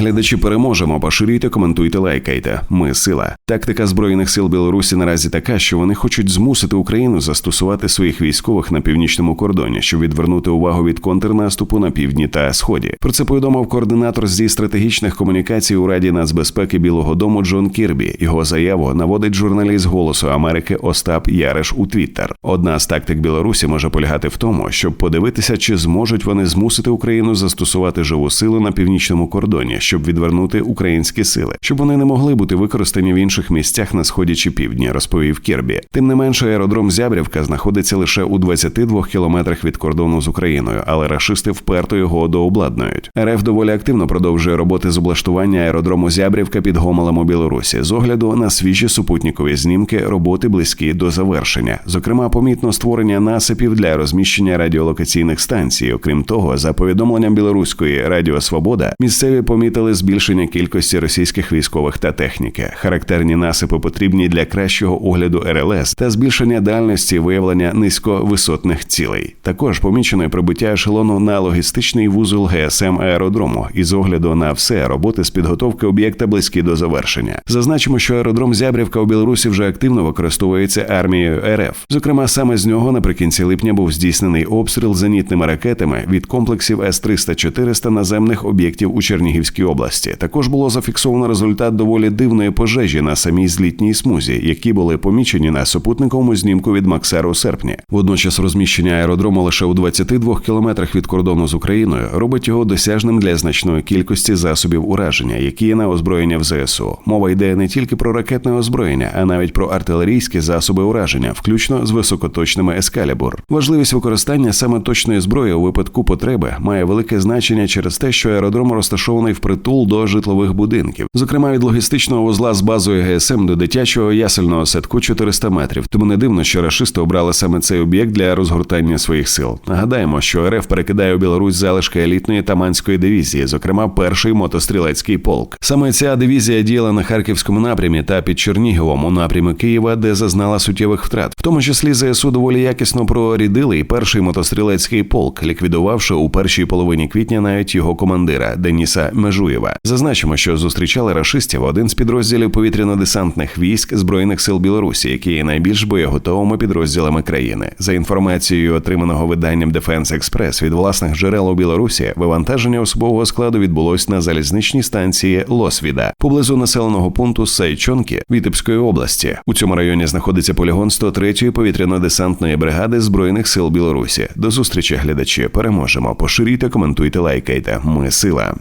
Глядачі переможемо, поширюйте, коментуйте, лайкайте. Ми сила. Тактика збройних сил Білорусі наразі така, що вони хочуть змусити Україну застосувати своїх військових на північному кордоні, щоб відвернути увагу від контрнаступу на півдні та сході. Про це повідомив координатор зі стратегічних комунікацій у Раді нацбезпеки Білого Дому Джон Кірбі. Його заяву наводить журналіст Голосу Америки Остап Яреш у Твіттер. Одна з тактик Білорусі може полягати в тому, щоб подивитися, чи зможуть вони змусити Україну застосувати живу силу на північному кордоні, щоб відвернути українські сили, щоб вони не могли бути використані в інших місцях на сході чи півдні, розповів Кірбі. Тим не менше, аеродром Зябрівка знаходиться лише у 22 кілометрах від кордону з Україною, але рашисти вперто його дообладнують. РФ доволі активно продовжує роботи з облаштування аеродрому Зябрівка під Гомелем у Білорусі з огляду на свіжі супутникові знімки роботи близькі до завершення. Зокрема, помітно створення насипів для розміщення радіолокаційних станцій. Окрім того, за повідомленням білоруської Радіо Свобода, місцеві помітили збільшення кількості російських військових та техніки. Характерні насипи потрібні для кращого огляду РЛС та збільшення дальності виявлення низьковисотних цілей. Також помічено прибуття ешелону на логістичний вузол ГСМ аеродрому із огляду на все роботи з підготовки об'єкта близькі до завершення. Зазначимо, що аеродром Зябрівка у Білорусі вже активно використовується армією РФ. Зокрема, саме з нього наприкінці липня був здійснений обстріл зенітними ракетами від комплексів с 300 400 наземних об'єктів у Чернігівській області. Також було зафіксовано результат доволі дивної пожежі на самій злітній смузі, які були помічені на супутниковому знімку від Максару у серпні. Водночас розміщення аеродрому лише у 22 кілометрах від кордону з Україною робить його досяжним для значної кількості засобів ураження, які є на озброєння в ЗСУ. Мова йде не тільки про ракетне озброєння, а навіть про артилерійські засоби ураження, включно з високоточними ескалібур. Важливість використання саме точної зброї у випадку потреби має велике значення через те, що аеродром розташований впритул до житлових будинків, зокрема від логістичного вузла з базою ГСМ до дитячого ясельного садку 400 метрів. Тому не дивно, що рашисти обрали саме цей об'єкт для розгортання своїх сил. Нагадаємо, що РФ перекидає у Білорусь залишки елітної таманської дивізії, зокрема перший мотострілецький полк. Саме ця дивізія діяла на харківському напрямі та під Черніговом у напрямі Києва, де зазнала суттєвих втрат, в тому числі ЗСУ доволі якісно прорідили і перший мотострілецький полк, ліквідувавши у першій половині квітня навіть його командира Деніса Межуєва. Зазначимо, що зустрічали рашистів один з підрозділів повітряно-десантних військ збройних сил Білорусі, які є найбільш боєготовими підрозділами країни. За інформацією, отриманого виданням Defense Express від власних джерел у Білорусі, вивантаження особового складу відбулось на залізничній станції Лосвіда поблизу населеного пункту Сайчонки Вітебської області. У цьому районі знаходиться полігон 103-ї повітряно-десантної бригади збройних сил Білорусі. До зустрічі, глядачі. Переможемо. Поширюйте, коментуйте, лайкайте. Ми сила.